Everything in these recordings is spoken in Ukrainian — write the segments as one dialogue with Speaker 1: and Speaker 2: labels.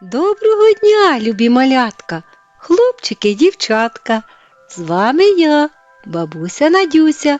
Speaker 1: Доброго дня, любі малятка, хлопчики, дівчатка. З вами я, бабуся Надюся.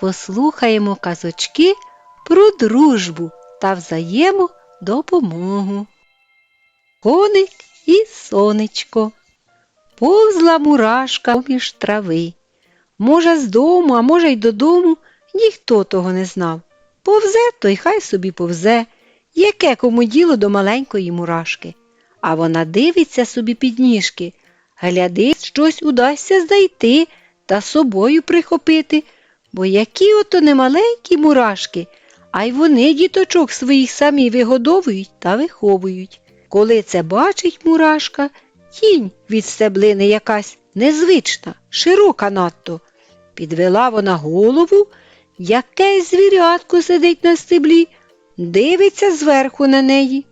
Speaker 1: Послухаємо казочки про дружбу та взаємодопомогу. Коник і сонечко. Повзла мурашка поміж трави. Може, з дому, а може, й додому, ніхто того не знав. Повзе, то й хай собі повзе, яке кому діло до маленької мурашки. А вона дивиться собі під ніжки, гляди, щось удасться знайти та собою прихопити, бо які ото не маленькі мурашки, а й вони діточок своїх самі вигодовують та виховують. Коли це бачить мурашка, тінь від стеблини якась незвична, широка надто. Підвела вона голову, якесь звірятко сидить на стеблі, дивиться зверху на неї.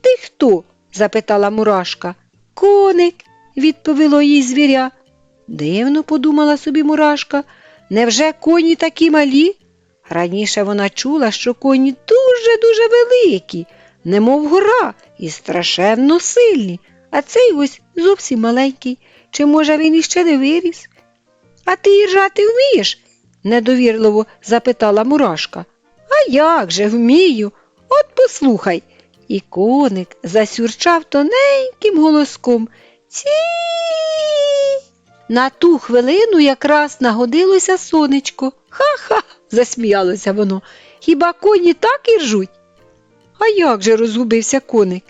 Speaker 1: Ти хто? Запитала мурашка. Коник, відповіло їй звіря. Дивно, подумала собі мурашка, невже коні такі малі? Раніше вона чула, що коні дуже-дуже великі, немов гора, і страшенно сильні, а цей ось зовсім маленький. Чи, може, він іще не виріс? А ти їжджати вмієш? недовірливо запитала мурашка. А як же вмію? От послухай. І коник засюрчав тоненьким голоском. Ці. На ту хвилину якраз нагодилося сонечко. Ха-ха, засміялося воно. Хіба коні так і ржуть? А як же розгубився коник?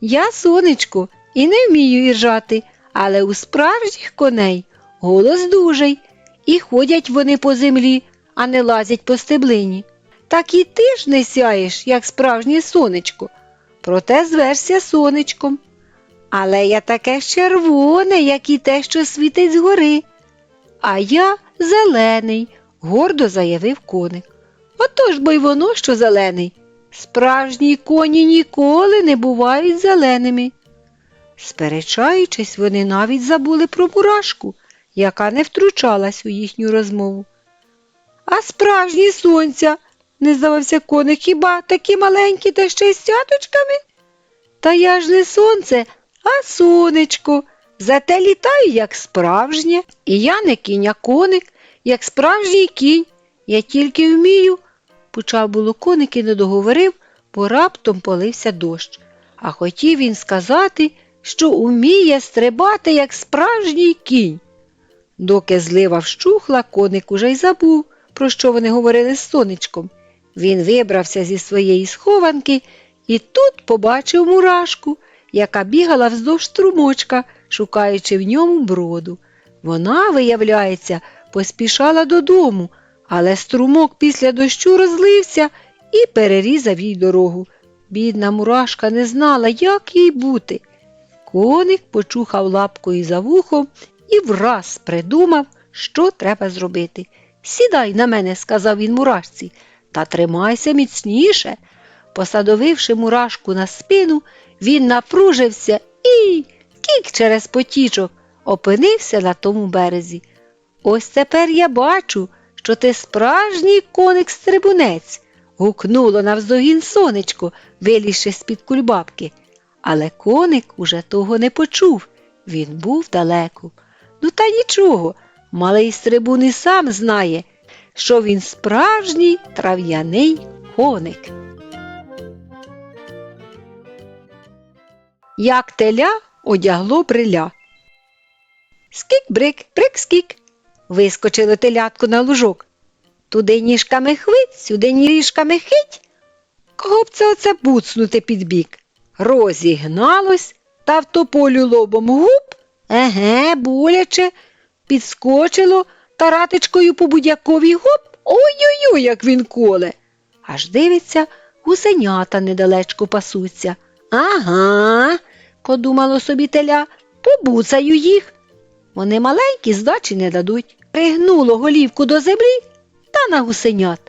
Speaker 1: Я сонечко і не вмію іржати, але у справжніх коней голос дужий, і ходять вони по землі, а не лазять по стеблині. Так і ти ж не сяєш, як справжнє сонечко, проте звершся сонечком. Але я таке ж червоне, як і те, що світить згори. А я зелений, гордо заявив коник. Отож бо й воно, що зелений. Справжні коні ніколи не бувають зеленими. Сперечаючись, вони навіть забули про мурашку, яка не втручалась у їхню розмову. А справжні сонця, не здавався коник, хіба такі маленькі та ще й з цяточками? Та я ж не сонце, а сонечко. Зате літаю, як справжнє, і я не кінь, а коник, як справжній кінь. Я тільки вмію. Почав було коник і не договорив, бо раптом полився дощ. А хотів він сказати, що уміє стрибати, як справжній кінь. Доки злива вщухла, коник уже й забув, про що вони говорили з сонечком. Він вибрався зі своєї схованки і тут побачив мурашку, яка бігала вздовж струмочка, шукаючи в ньому броду. Вона, виявляється, поспішала додому, але струмок після дощу розлився і перерізав їй дорогу. Бідна мурашка не знала, як їй бути. Коник почухав лапкою за вухом і враз придумав, що треба зробити. Сідай на мене, сказав він мурашці, та тримайся міцніше. Посадовивши мурашку на спину, він напружився і кік через потічок опинився на тому березі. Ось тепер я бачу, що ти справжній коник-стрибунець, гукнуло навздогін сонечко, вилізши з-під кульбабки. Але коник уже того не почув, він був далеко. Ну, та нічого, малий стрибун і сам знає, що він справжній трав'яний коник. Як теля одягло бриля. Скік-брик, брик-скік. Вискочило телятко на лужок. Туди ніжками хвить, сюди ніжками хить. Кого б це оце буцнути під бік? Розігналось та в тополю лобом гуп. Еге, боляче, підскочило таратичкою по будяковій гоп. Ой-ой-ой, як він коле. Аж дивиться, гусенята недалечко пасуться. Ага, подумало собі теля, побуцаю їх. Вони маленькі, здачі не дадуть. Пригнуло голівку до землі та на гусенят.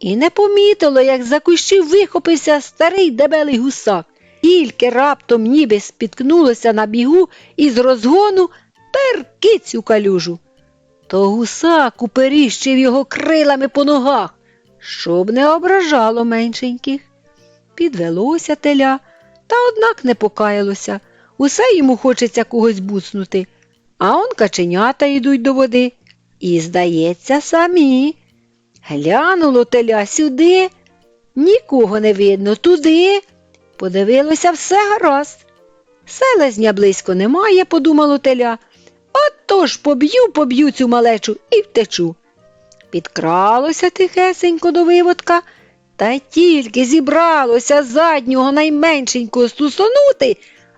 Speaker 1: І не помітило, як за кущів вихопився старий дебелий гусак. Тільки раптом ніби спіткнулося на бігу і з розгону перкиць у калюжу. То гусак уперіщив його крилами по ногах, щоб не ображало меншеньких. Підвелося теля та однак не покаялося. Усе йому хочеться когось буцнути. А он каченята йдуть до води. І, здається, самі. Глянуло теля сюди, нікого не видно туди. Подивилося все гаразд. Селезня близько немає, подумало теля. Отож поб'ю, поб'ю цю малечу і втечу. Підкралося тихесенько до виводка, та тільки зібралося заднього найменшенького стусонути,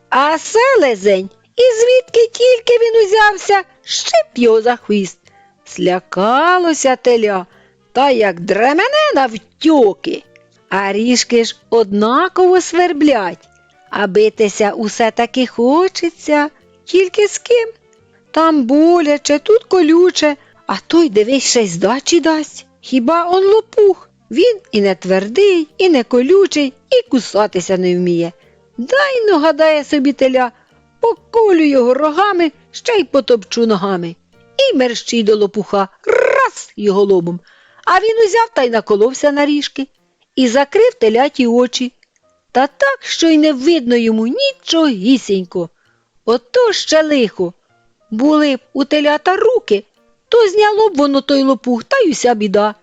Speaker 1: а селезень, і звідки тільки він узявся, щеп його за хвіст. Слякалося теля, та як дремене навтьоки, а ріжки ж однаково сверблять, а битися усе таки хочеться, тільки з ким. Там боляче, тут колюче, а той дивись ще й здачі дасть. Хіба он лопух? Він і не твердий, і не колючий, і кусатися не вміє. Дай ну, гадає собі теля, поколю його рогами, ще й потопчу ногами. І мерщій до лопуха, раз його лобом. А він узяв та й наколовся на ріжки і закрив теляті очі. Та так, що й не видно йому нічогісінько. Ото ще лихо. Були б у телята руки, то зняло б воно той лопух, та й уся біда.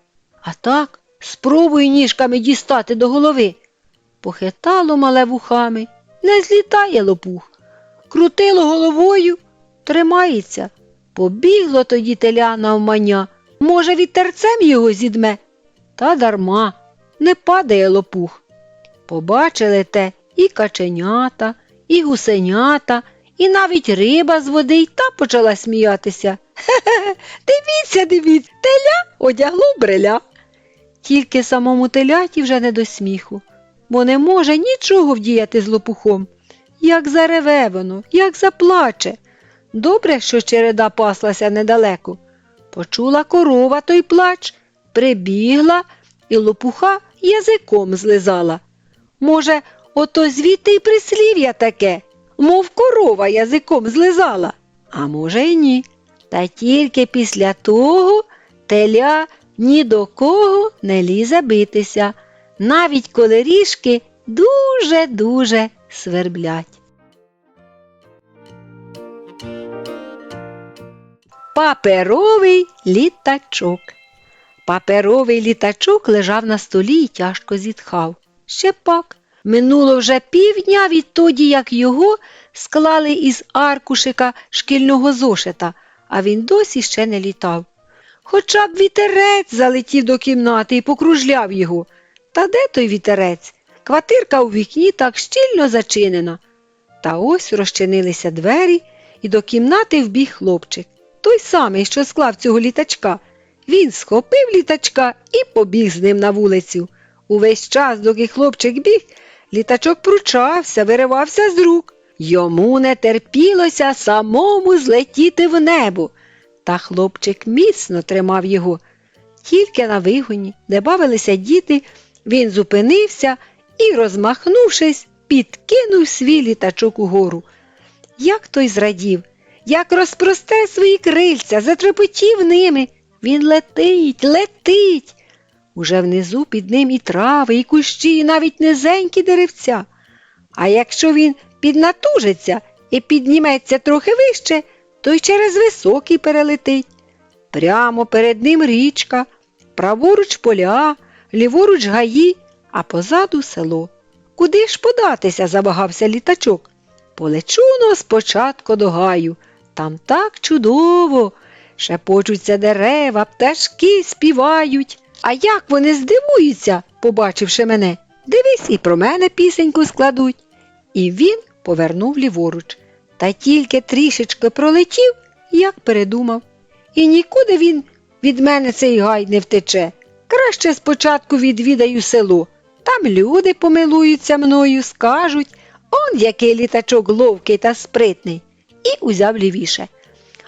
Speaker 1: А так, спробуй ніжками дістати до голови. Похитало мале вухами, не злітає лопух. Крутило головою, тримається. Побігло тоді теля навмання, може, вітерцем його зідме. Та дарма, не падає лопух. Побачили те і каченята, і гусенята, і навіть риба з води й та почала сміятися. Хе-хе, дивіться, дивіться, теля одягло бреля. Тільки самому теляті вже не до сміху, бо не може нічого вдіяти з лопухом. Як зареве воно, як заплаче. Добре, що череда паслася недалеко. Почула корова той плач, прибігла і лопуха язиком злизала. Може, ото звідти й прислів'я таке, мов корова язиком злизала, а може, й ні. Та тільки після того теля ні до кого не лізе битися, навіть коли ріжки дуже-дуже сверблять. Паперовий літачок. Паперовий літачок лежав на столі і тяжко зітхав. Ще пак. Минуло вже півдня відтоді, як його склали із аркушика шкільного зошита, а він досі ще не літав. Хоча б вітерець залетів до кімнати і покружляв його. Та де той вітерець? Квартирка у вікні так щільно зачинена. Та ось розчинилися двері, і до кімнати вбіг хлопчик. Той самий, що склав цього літачка. Він схопив літачка і побіг з ним на вулицю. Увесь час, доки хлопчик біг, літачок пручався, виривався з рук. Йому не терпілося самому злетіти в небо. Та хлопчик міцно тримав його. Тільки на вигоні, де бавилися діти, він зупинився і, розмахнувшись, підкинув свій літачок угору. Як той зрадів, як розпросте свої крильця, затрепотів ними. Він летить, летить. Уже внизу під ним і трави, і кущі, і навіть низенькі деревця. А якщо він піднатужиться і підніметься трохи вище, то й через високий перелетить. Прямо перед ним річка, праворуч поля, ліворуч гаї, а позаду село. Куди ж податися, забагався літачок. Полечу но спочатку до гаю. Там так чудово. Шепочуться дерева, пташки співають. А як вони здивуються, побачивши мене. Дивись, і про мене пісеньку складуть. І він повернув ліворуч. Та тільки трішечки пролетів, як передумав. І нікуди він від мене цей гай не втече. Краще спочатку відвідаю село. Там люди помилуються мною, скажуть он який літачок ловкий та спритний, і узяв лівіше.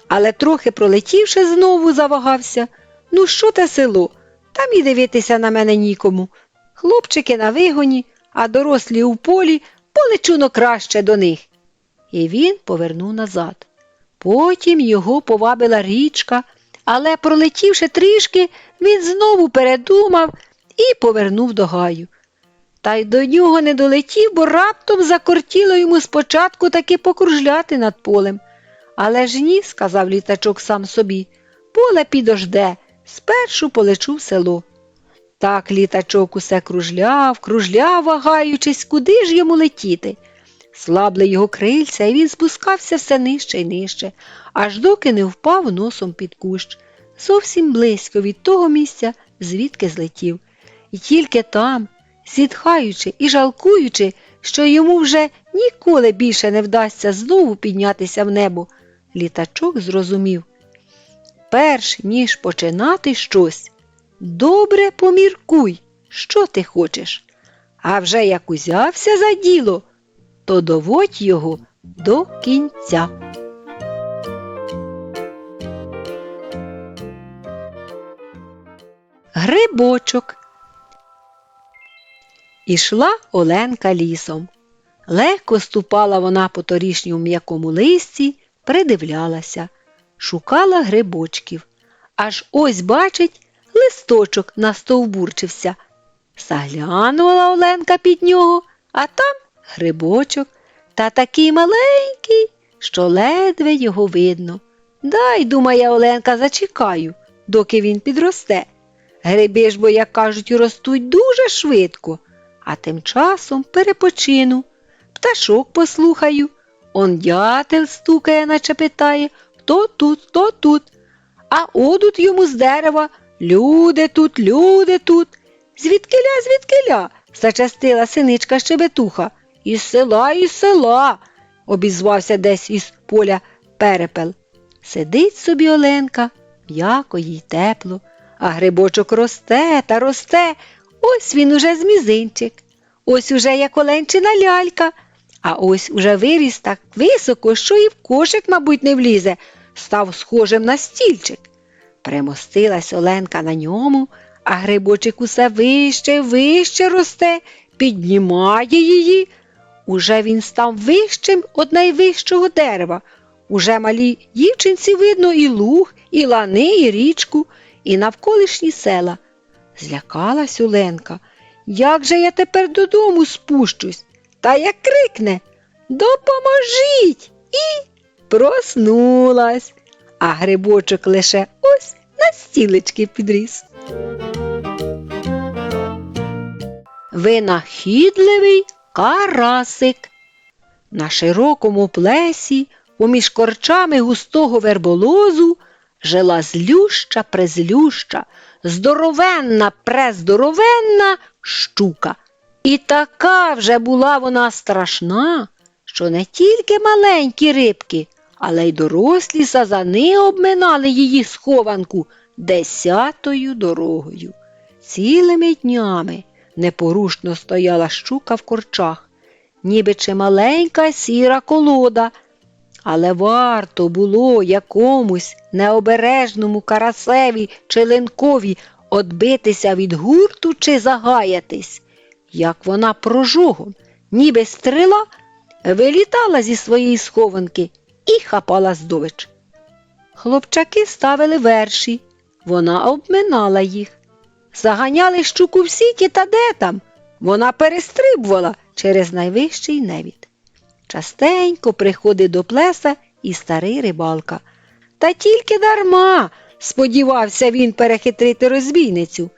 Speaker 1: Але трохи пролетівши, знову завагався. Ну, що те село? Там і дивитися на мене нікому. Хлопчики на вигоні, а дорослі у полі полечуно краще до них. І він повернув назад. Потім його повабила річка, але, пролетівши трішки, він знову передумав і повернув до гаю. Та й до нього не долетів, бо раптом закортіло йому спочатку таки покружляти над полем. Але ж ні, сказав літачок сам собі, поле підожде, спершу полечу в село. Так літачок усе кружляв, кружляв, вагаючись, куди ж йому летіти. Слабли його крильця, і він спускався все нижче й нижче, аж доки не впав носом під кущ, зовсім близько від того місця, звідки злетів. І тільки там, зітхаючи і жалкуючи, що йому вже ніколи більше не вдасться знову піднятися в небо, літачок зрозумів. Перш ніж починати щось, добре поміркуй, що ти хочеш. А вже як узявся за діло, то доводь його до кінця. Грибочок. Ішла Оленка лісом. Легко ступала вона по торішньому м'якому листі, придивлялася, шукала грибочків. Аж ось, бачить, листочок настовбурчився. Заглянула Оленка під нього, а там грибочок та такий маленький, що ледве його видно. Дай, думає Оленка, зачекаю, доки він підросте. Гриби ж, бо, як кажуть, ростуть дуже швидко, а тим часом перепочину, пташок послухаю. Он дятел стукає, наче питає, хто тут, хто тут. А одут йому з дерева люди тут, люди тут. Звідкиля, звідкиля? зачастила синичка щебетуха. Із села, із села, обізвався десь із поля перепел. Сидить собі Оленка, м'яко їй тепло, а грибочок росте та росте. Ось він уже з мізинчик, ось уже як Оленчина лялька, а ось уже виріс так високо, що і в кошик, мабуть, не влізе, став схожим на стільчик. Примостилась Оленка на ньому, а грибочик усе вище, вище росте, піднімає її. Уже він став вищим від найвищого дерева. Уже малій дівчинці видно і луг, і лани, і річку, і навколишні села. Злякалась Оленка. Як же я тепер додому спущусь? Та як крикне Допоможіть! І проснулась, а грибочок лише ось на стілечки підріс. Винахідливий карасик. На широкому плесі, поміж корчами густого верболозу, жила злюща презлюща, здоровенна прездоровенна щука. І така вже була вона страшна, що не тільки маленькі рибки, але й дорослі сазани обминали її схованку десятою дорогою. Цілими днями непорушно стояла щука в корчах, ніби чималенька сіра колода. Але варто було якомусь необережному карасеві чи ленкові одбитися від гурту чи загаятись, як вона прожогом, ніби стріла, вилітала зі своєї схованки і хапала здобич. Хлопчаки ставили верші, вона обминала їх. Заганяли щуку в сіті та де там. Вона перестрибувала через найвищий невід. Частенько приходить до плеса і старий рибалка. Та тільки дарма, сподівався він перехитрити розбійницю.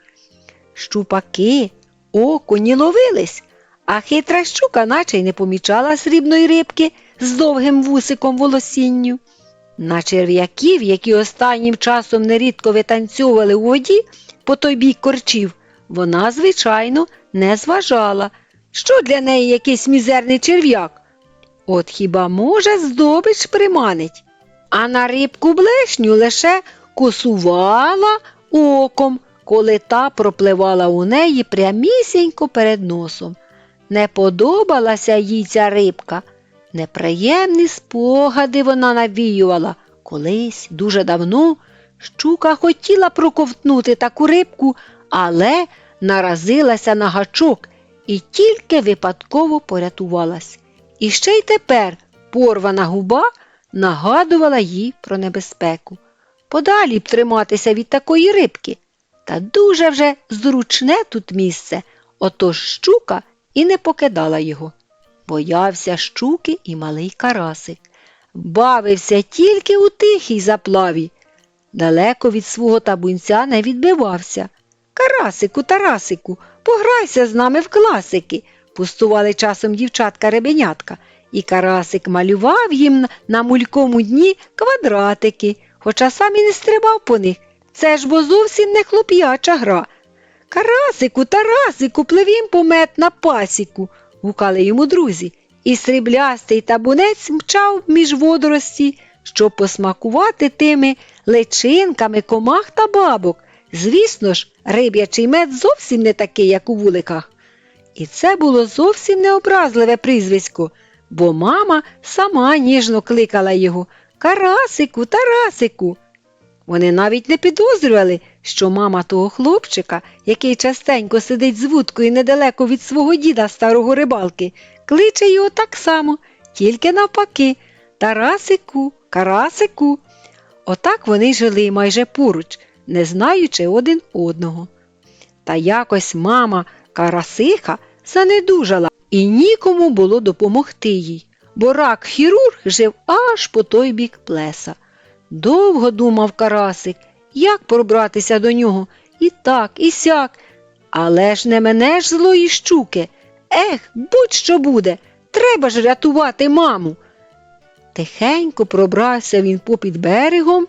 Speaker 1: Щупаки, окуні ловились, а хитра щука наче й не помічала срібної рибки з довгим вусиком волосінню. На черв'яків, які останнім часом нерідко витанцьовували у воді по той бік корчів, вона, звичайно, не зважала, що для неї якийсь мізерний черв'як. От хіба може здобич приманить, а на рибку блешню лише косувала оком, коли та пропливала у неї прямісінько перед носом. Не подобалася їй ця рибка. Неприємні спогади вона навіювала. Колись дуже давно щука хотіла проковтнути таку рибку, але наразилася на гачок і тільки випадково порятувалась. І ще й тепер порвана губа нагадувала їй про небезпеку. Подалі б триматися від такої рибки. Та дуже вже зручне тут місце, отож щука і не покидала його. Боявся щуки і малий карасик. Бавився тільки у тихій заплаві. Далеко від свого табунця не відбивався. Карасику, Тарасику, пограйся з нами в класики, пустували часом дівчатка ребенятка, і карасик малював їм на мулькому дні квадратики, хоча сам і не стрибав по них. Це ж бо зовсім не хлоп'яча гра. Карасику, Тарасику, пливім помет на пасіку, гукали йому друзі, і сріблястий табунець мчав між водорості, щоб посмакувати тими личинками комах та бабок. Звісно ж, риб'ячий мед зовсім не такий, як у вуликах. І це було зовсім необразливе прізвисько, бо мама сама ніжно кликала його Карасику, Тарасику. Вони навіть не підозрювали, що мама того хлопчика, який частенько сидить з вудкою недалеко від свого діда старого рибалки, кличе його так само, тільки навпаки Тарасику, Карасику. Отак вони жили майже поруч, не знаючи один одного. Та якось мама Карасиха занедужала, і нікому було допомогти їй, бо рак хірург жив аж по той бік плеса. Довго думав Карасик, як пробратися до нього, і так, і сяк. Але ж не мене ж злої щуки. Ех, будь-що буде, треба ж рятувати маму. Тихенько пробрався він попід берегом,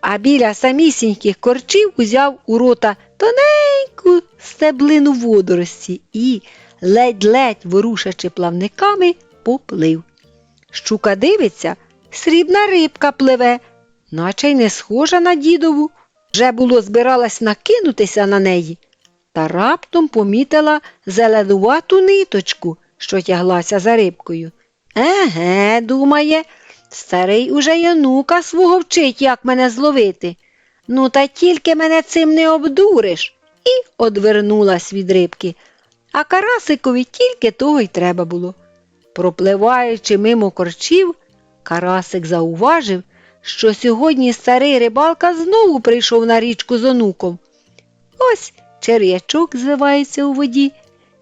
Speaker 1: а біля самісіньких корчів узяв у рота тоненьку стеблину водорості і, ледь-ледь ворушачи плавниками, поплив. Щука дивиться, срібна рибка пливе, наче й не схожа на дідову. Вже було збиралась накинутися на неї, та раптом помітила зеленувату ниточку, що тяглася за рибкою. Еге, думає, старий уже янука свого вчить, як мене зловити. Ну, та тільки мене цим не обдуриш. І одвернулась від рибки. А Карасикові тільки того й треба було. Пропливаючи мимо корчів, Карасик зауважив, що сьогодні старий рибалка знову прийшов на річку з онуком. Ось черв'ячок звивається у воді.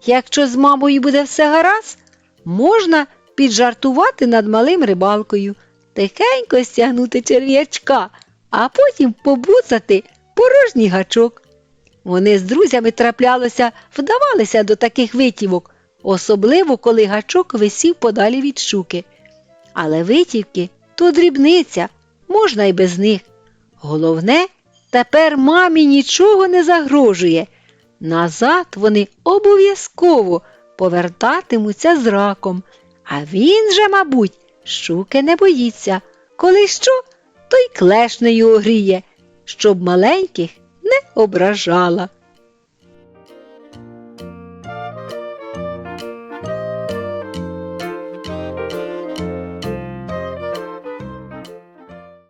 Speaker 1: Якщо з мамою буде все гаразд, можна піджартувати над малим рибалкою, тихенько стягнути черв'ячка, а потім побуцати порожній гачок. Вони з друзями траплялося, вдавалися до таких витівок, особливо коли гачок висів подалі від щуки. Але витівки то дрібниця, можна й без них. Головне, тепер мамі нічого не загрожує. Назад вони обов'язково повертатимуться з раком, а він же, мабуть, щуки не боїться. Коли що, то й клешнею огріє, щоб маленьких не ображала.